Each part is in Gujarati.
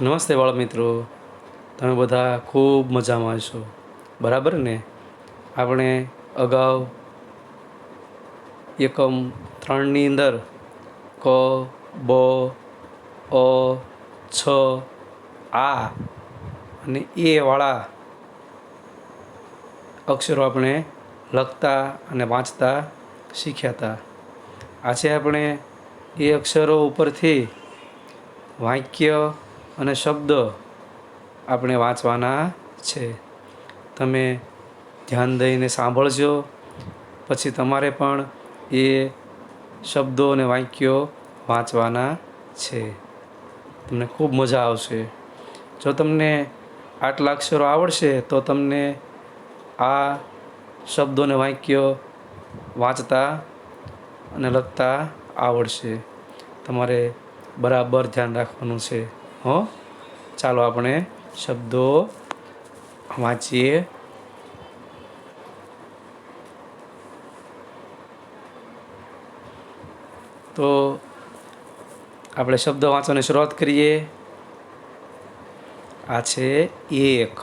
નમસ્તે બાળ મિત્રો તમે બધા ખૂબ મજામાં છો. બરાબર ને? આપણે અગાઉ એકમ ત્રણની અંદર ક, બ, અ, છ, આ અને એ વાળા અક્ષરો આપણે લખતા અને વાંચતા શીખ્યા હતા. આજે આપણે એ અક્ષરો ઉપરથી વાક્ય અને શબ્દ આપણે વાંચવાના છે. તમે ધ્યાન દઈને સાંભળજો. પછી તમારે પણ એ શબ્દો અને વાક્યો વાંચવાના છે. તમને ખૂબ મજા આવશે. જો તમને આટલા અક્ષરો આવડશે, તો તમને આ શબ્દો અને વાક્યો વાંચતા અને લખતા આવડશે. તમારે બરાબર ધ્યાન રાખવાનું છે. હો? ચાલો આપણે શબ્દો વાંચીએ. તો આપણે શબ્દ વાંચવાની શરૂઆત કરીએ. આ છે એક.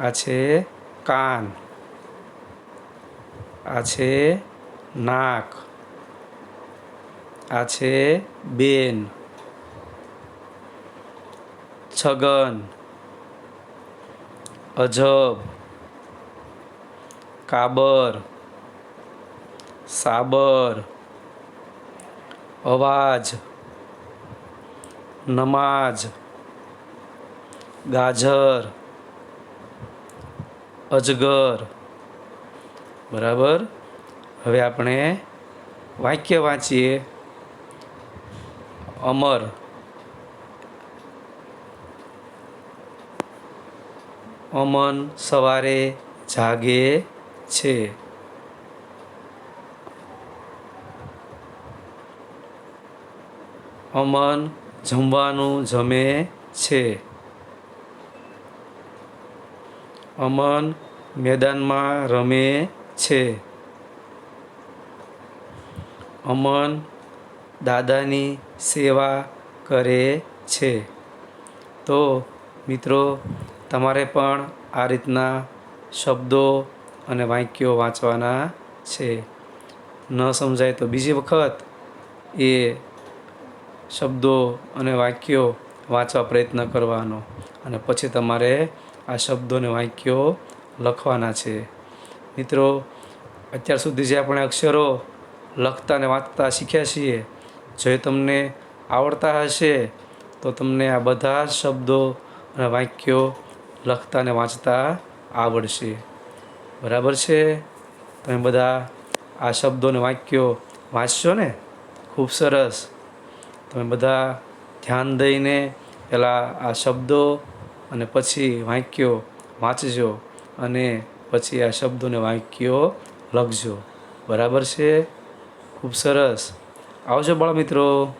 આ છે કાન. આ છે નાક. આ છે બેન, છગન, અજબ, કાબર, સાબર, અવાજ, નમાજ, ગાજર, અજગર. બરાબર? હવે આપણે વાક્ય વાંચીએ. અમર. અમન સવારે જાગે છે. અમન જમવાનું જમે છે. અમન મેદાનમાં રમે છે. અમન દાદાની સેવા કરે છે. તો મિત્રો, તમારે પણ આ રીતના શબ્દો અને વાક્યો વાંચવાના છે. ન સમજાય તો બીજી વખત એ શબ્દો અને વાક્યો વાંચવા પ્રયત્ન કરવાનો અને પછી તમારે આ શબ્દો અને વાક્યો લખવાના છે. મિત્રો, અત્યાર સુધી જે આપણે અક્ષરો લખતા અને વાંચતા શીખ્યા છીએ જો તમને આવડતા હશે, તો તમને આ બધા શબ્દો અને વાક્યો લખતા અને વાંચતા આવડશે. બરાબર છે? તમે બધા આ શબ્દો અને વાક્યો વાંચશો ને? ખૂબ સરસ. તમે બધા ધ્યાન દઈને પહેલાં આ શબ્દો અને પછી વાક્યો વાંચજો અને પછી આ શબ્દોને વાક્યો લખજો. બરાબર છે? ખૂબ સરસ. આવજો બાળ મિત્રો